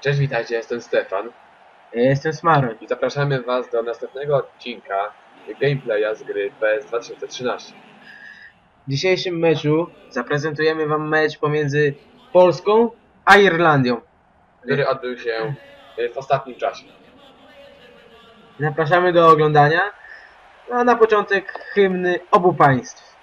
Cześć, witajcie, jestem Stefan Ja jestem Smaroń. i zapraszamy Was do następnego odcinka gameplaya z gry PS 2013. W dzisiejszym meczu zaprezentujemy Wam mecz pomiędzy Polską a Irlandią. który odbył się w ostatnim czasie. Zapraszamy do oglądania. A na początek hymny obu państw.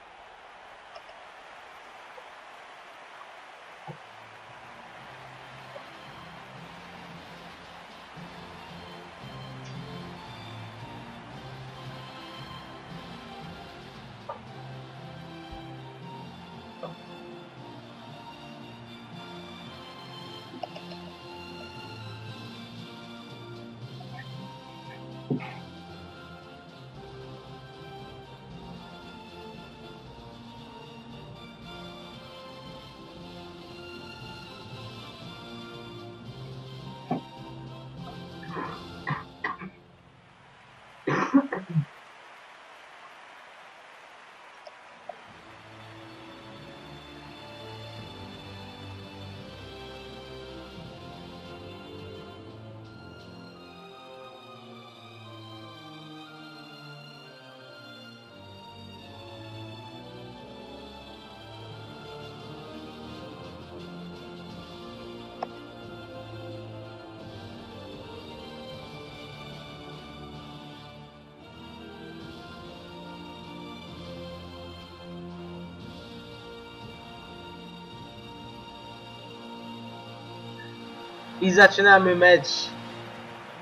I zaczynamy mecz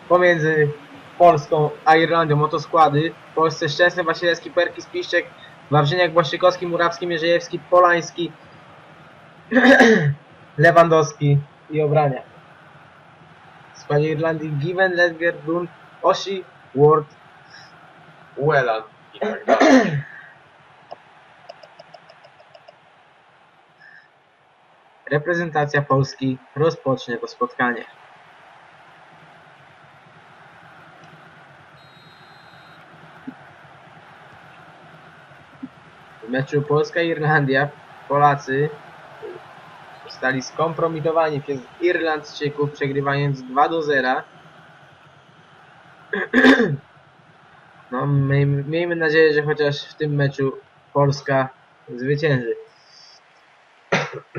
pomiędzy Polską a Irlandią. Oto składy. W Polsce Szczęsny, Wasilewski, Perkis, Piszczek, Wawrzyniak, Błaszczykowski, Murawski, Mierzejewski, Polański, Lewandowski i Obrania. W składzie Irlandii Given, Ledger, Dun, Osi, Ward, Uelan i tak dalej. Reprezentacja Polski rozpocznie to spotkanie. W meczu Polska-Irlandia Polacy zostali skompromitowani przez Irlandczyków, przegrywając 2 do 0. No, miejmy, nadzieję, że chociaż w tym meczu Polska zwycięży.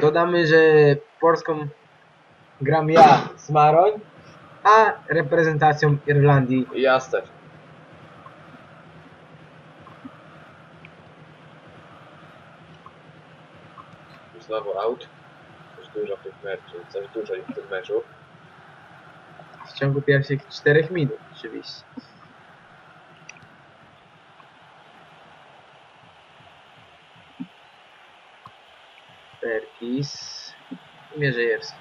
Dodamy, że Polską gram ja, Smaroń, a reprezentacją Irlandii I ja Stefan. Już Znowu out. Coś dużo w tym meczu, coś dużo w tym meczu. w ciągu pierwszych 4 minut oczywiście. Perkis i Mierzejewski.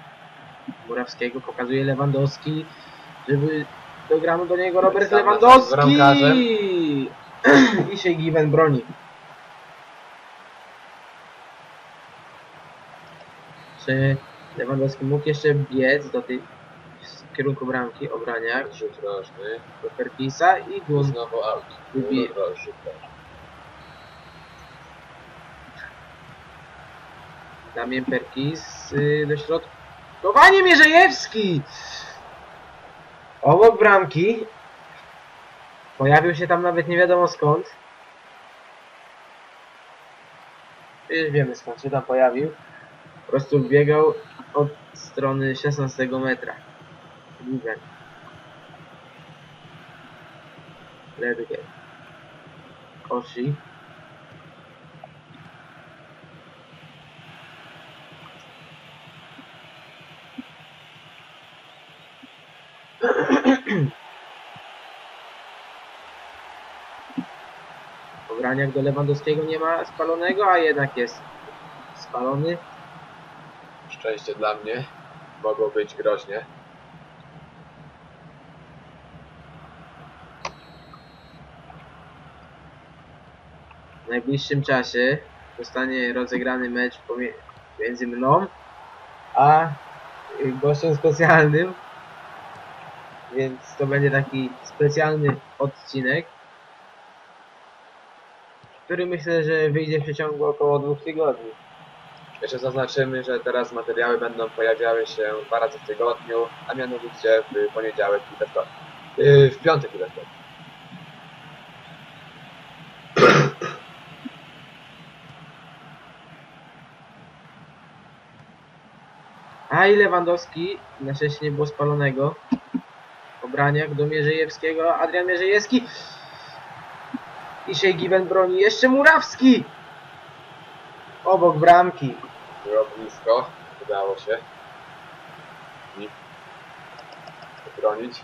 Murawskiego pokazuje Lewandowski, żeby dograno do niego Robert Sam z Lewandowski! I się Given broni. Czy Lewandowski mógł jeszcze biec do tej w kierunku bramki, obraniak, Rzut rożny. do Perkisa i Gun znowu. Lubi- Rzut rożny. Damien Perkis y, do środkowania Mierzejewski! Obok bramki pojawił się tam nawet nie wiadomo skąd. Już wiemy skąd się tam pojawił. Po prostu biegał od strony 16 metra. Given. Ledger. Koshi. Ograniak do Lewandowskiego nie ma spalonego, a jednak jest spalony. Szczęście dla mnie. Mogło być groźnie. W najbliższym czasie zostanie rozegrany mecz pomie- między mną a gościem specjalnym. Więc to będzie taki specjalny odcinek, który myślę, że wyjdzie w przeciągu około dwóch tygodni. Jeszcze zaznaczymy, że teraz materiały będą pojawiały się dwa razy w tygodniu, a mianowicie w poniedziałek i we wtorek. Yy, w piątek i we wtorek. A i Lewandowski, na szczęście nie było spalonego. Obraniak do Mierzejewskiego, Adrian Mierzejewski. I Given broni, jeszcze Murawski! Obok bramki. Było blisko, udało się. I obronić.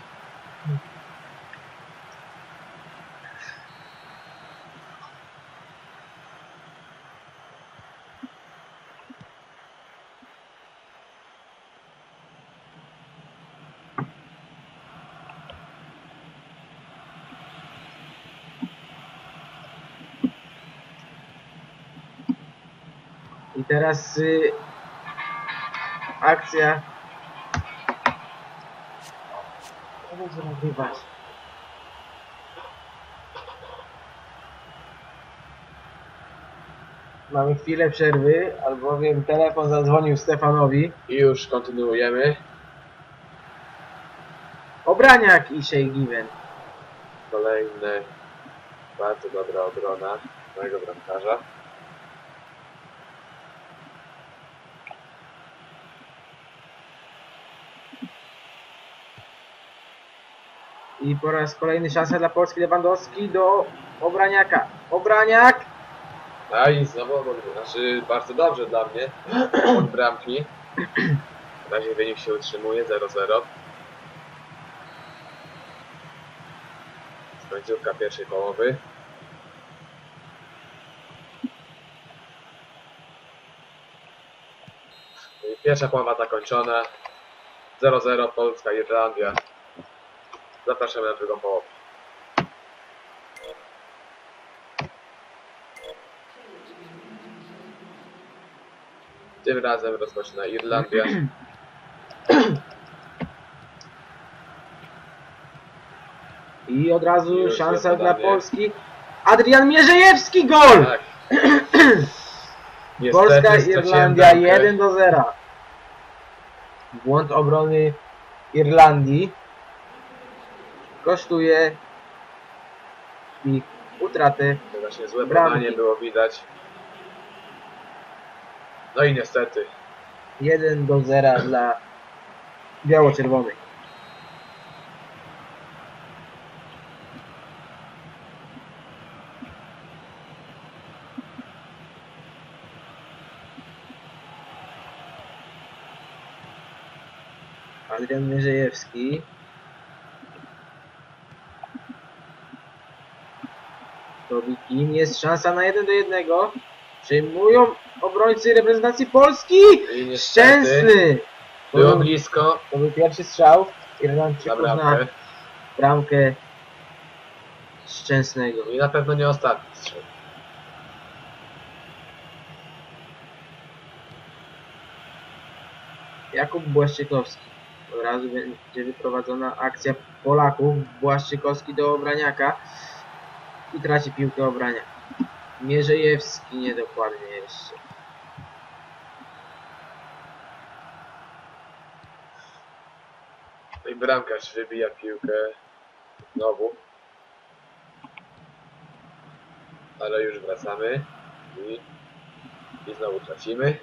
I teraz y, akcja. Co będzie nagrywać? Mamy chwilę przerwy, albowiem telefon zadzwonił Stefanowi. I już kontynuujemy. Obraniak i Shea Given. Kolejny bardzo dobra obrona mojego bramkarza. I po raz kolejny szansa dla Polski Lewandowski do Obraniaka. Obraniak! A i znowu obok, znaczy bardzo dobrze dla mnie. Od bramki. Na razie wynik się utrzymuje 0-0. Końcówka pierwszej połowy. Pierwsza połowa zakończona. 0-0 Polska, Irlandia. Zapraszamy na drugą połowę. Tym razem rozpoczyna Irlandia. I od razu Już szansa dla podanie. Polski. Adrian Mierzejewski gol! Tak. Polska Irlandia bramkę. 1 do 0. Błąd obrony Irlandii kosztuje ich utratę. To Właśnie złe Bramki. podanie było widać. No i niestety. 1 do 0 dla biało-czerwonych. Adrian Mierzejewski. Robi kim jest szansa na 1 do 1. Przyjmują obrońcy reprezentacji Polski. Szczęsny! To było był, blisko to był pierwszy strzał Irlandczyków na bramkę Szczęsnego. I na pewno nie ostatni strzał. Jakub Błaszczykowski. Od razu będzie wyprowadzona akcja Polaków. Błaszczykowski do Obraniaka i traci piłkę Obrania. Mierzejewski niedokładnie jeszcze. No i bramkarz wybija piłkę znowu. Ale już wracamy. I, i znowu tracimy.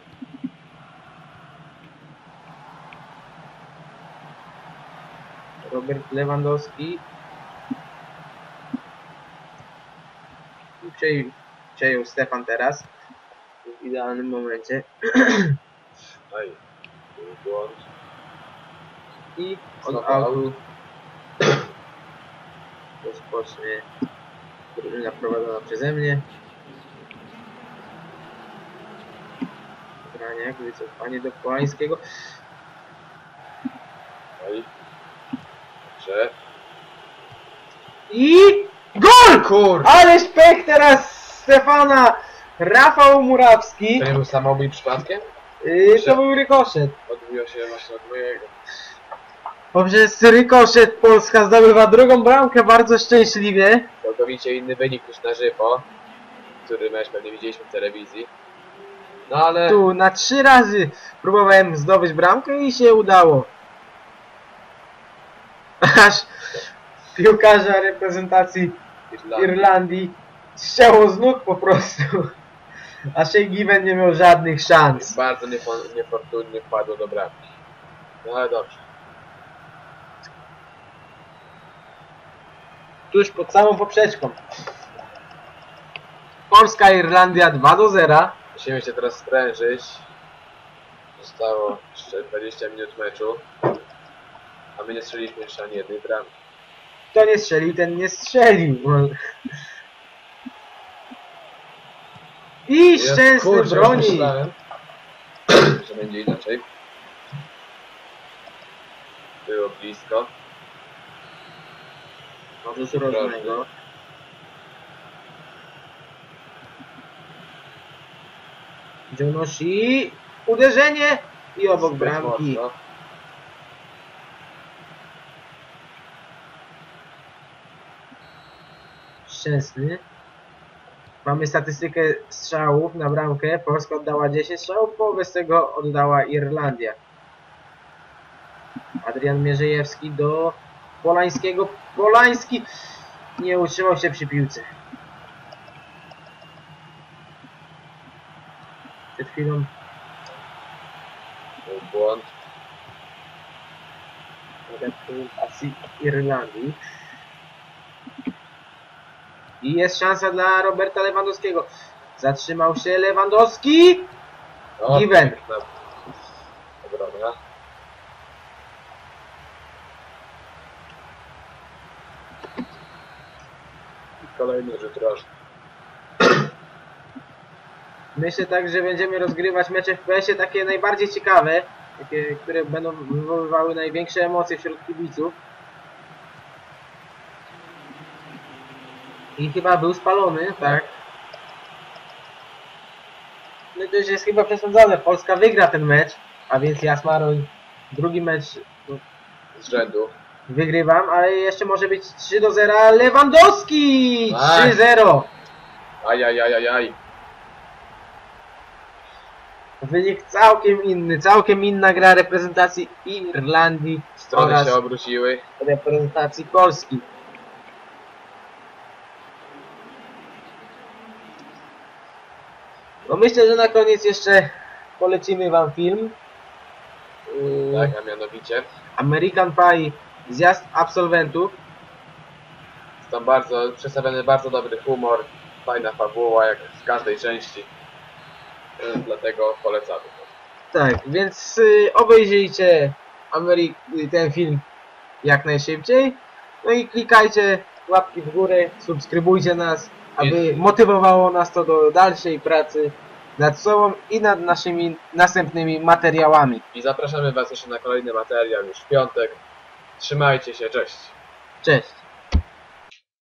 Robert Lewandowski. Przejął, przejął Stefan teraz. W idealnym momencie. I był błąd. I od autu rozpocznie drużyna prowadzona przeze mnie. Graniak, wycofanie do Polańskiego. I dobrze. I Kur! Ależ pech teraz Stefana! Rafał Murawski. To nie był samobój przypadkiem? Yy, to był rykoszet. Odbiło się właśnie od mojego. Poprzez rykoszet Polska zdobywa drugą bramkę bardzo szczęśliwie. Całkowicie inny wynik niż na żywo, który mecz pewnie widzieliśmy w telewizji. No ale Tu na trzy razy próbowałem zdobyć bramkę i się udało. Aż piłkarza reprezentacji Irlandia. Irlandii ściało z nóg po prostu. A Shea Given nie miał żadnych szans. bardzo niefo- niefortunnie wpadło do bramki. No ale dobrze. Tuż pod samą poprzeczką. Polska Irlandia 2 do 0. Musimy się teraz sprężyć. Zostało jeszcze 20 minut meczu. A my nie strzeliliśmy jeszcze ani jednej bramki. Kto nie strzelił, ten nie strzelił. I szczęsny Kurczę, broni. myślałem, że będzie inaczej. Było blisko. Może się rozumnego. Gdzie unosi uderzenie i obok bramki. mocno. Szczęsny. Mamy statystykę strzałów na bramkę. Polska oddała 10 strzałów, połowę z tego oddała Irlandia. Adrian Mierzejewski do Polańskiego. Polański nie utrzymał się przy piłce. Przed chwilą błąd. Irlandii. I jest szansa dla Roberta Lewandowskiego. Zatrzymał się Lewandowski. O, Given. I Kolejny rzut rożny. Myślę tak, że będziemy rozgrywać mecze w PS-ie takie najbardziej ciekawe, takie, które będą wywoływały największe emocje wśród kibiców. I chyba był spalony, tak? No to już jest chyba przesądzone. Polska wygra ten mecz, a więc Jasmaroń drugi mecz no, Z rzędu. wygrywam, ale jeszcze może być 3 do 0. Lewandowski! Tak. 3-0. Ajajajajaj. Wynik całkiem inny, całkiem inna gra reprezentacji Irlandii Strony oraz się obróciły. reprezentacji Polski. No myślę, że na koniec jeszcze polecimy wam film. Yy, Tak, a mianowicie. American Pie Zjazd absolwentów. Jest tam bardzo, przedstawiony bardzo dobry humor. Fajna fabuła, jak w każdej części. Yy, Dlatego polecamy. Tak, więc y, obejrzyjcie y, ten film jak najszybciej. No i klikajcie łapki w górę, subskrybujcie nas, aby motywowało nas to do dalszej pracy nad sobą i nad naszymi następnymi materiałami. I zapraszamy Was jeszcze na kolejny materiał już w piątek. Trzymajcie się, cześć. Cześć!